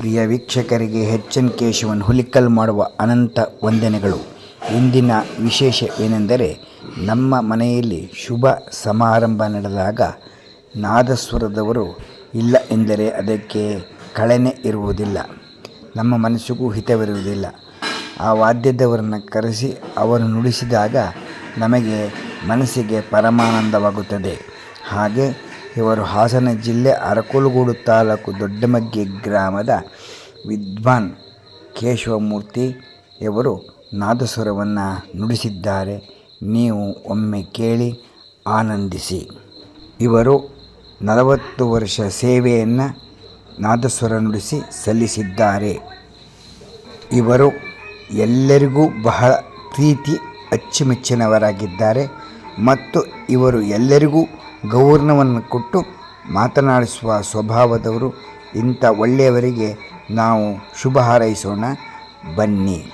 ಪ್ರಿಯ ವೀಕ್ಷಕರಿಗೆ H N Hulikal ಮಾಡುವ ಅನಂತ ವಂದನೆಗಳು. ಇಂದಿನ ವಿಶೇಷವೇನೆಂದರೆ ನಮ್ಮ ಮನೆಯಲ್ಲಿ ಶುಭ ಸಮಾರಂಭ ನಡೆದಾಗ ನಾದಸ್ವರದವರು ಇಲ್ಲ ಎಂದರೆ ಅದಕ್ಕೆ ಕಳೆನೆ ಇರುವುದಿಲ್ಲ. ನಮ್ಮ ಮನಸ್ಸಿಗೂ ಹಿತವಿರುವುದಿಲ್ಲ. ಆ ವಾದ್ಯದವರನ್ನು ಕರೆಸಿ ಅವರು ನುಡಿಸಿದಾಗ ನಮಗೆ ಮನಸ್ಸಿಗೆ ಪರಮಾನಂದವಾಗುತ್ತದೆ. ಹಾಗೆ ಇವರು ಹಾಸನ ಜಿಲ್ಲೆ ಅರಕಲಗೂಡು ತಾಲೂಕು ದೊಡ್ಡಮಗ್ಗೆ ಗ್ರಾಮದ ವಿದ್ವಾನ್ ಕೇಶವಮೂರ್ತಿ ಇವರು ನಾದಸ್ವರವನ್ನು ನುಡಿಸಿದ್ದಾರೆ. ನೀವು ಒಮ್ಮೆ ಕೇಳಿ ಆನಂದಿಸಿ. ಇವರು ನಲವತ್ತು ವರ್ಷ ಸೇವೆಯನ್ನು ನಾದಸ್ವರ ನುಡಿಸಿ ಸಲ್ಲಿಸಿದ್ದಾರೆ. ಇವರು ಎಲ್ಲರಿಗೂ ಬಹಳ ಪ್ರೀತಿ ಅಚ್ಚುಮೆಚ್ಚಿನವರಾಗಿದ್ದಾರೆ ಮತ್ತು ಇವರು ಎಲ್ಲರಿಗೂ ಗೌರವವನ್ನು ಕೊಟ್ಟು ಮಾತನಾಡಿಸುವ ಸ್ವಭಾವದವರು ಇಂಥ ಒಳ್ಳೆಯವರಿಗೆ ನಾವು ಶುಭ ಹಾರೈಸೋಣ. ಬನ್ನಿ.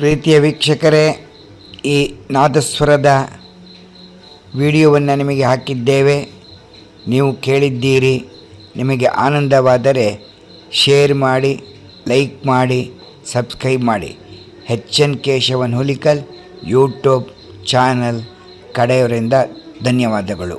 ಪ್ರೀತಿಯ ವೀಕ್ಷಕರೇ, ಈ ನಾದಸ್ವರದ ವಿಡಿಯೋವನ್ನು ನಿಮಗೆ ಹಾಕಿದ್ದೇವೆ. ನೀವು ಕೇಳಿದ್ದೀರಿ, ನಿಮಗೆ ಆನಂದವಾದರೆ ಶೇರ್ ಮಾಡಿ, ಲೈಕ್ ಮಾಡಿ, ಸಬ್ಸ್ಕ್ರೈಬ್ ಮಾಡಿ. H N Keshavan Hulikal YouTube channel ಕಡೆಯವರಿಂದ ಧನ್ಯವಾದಗಳು.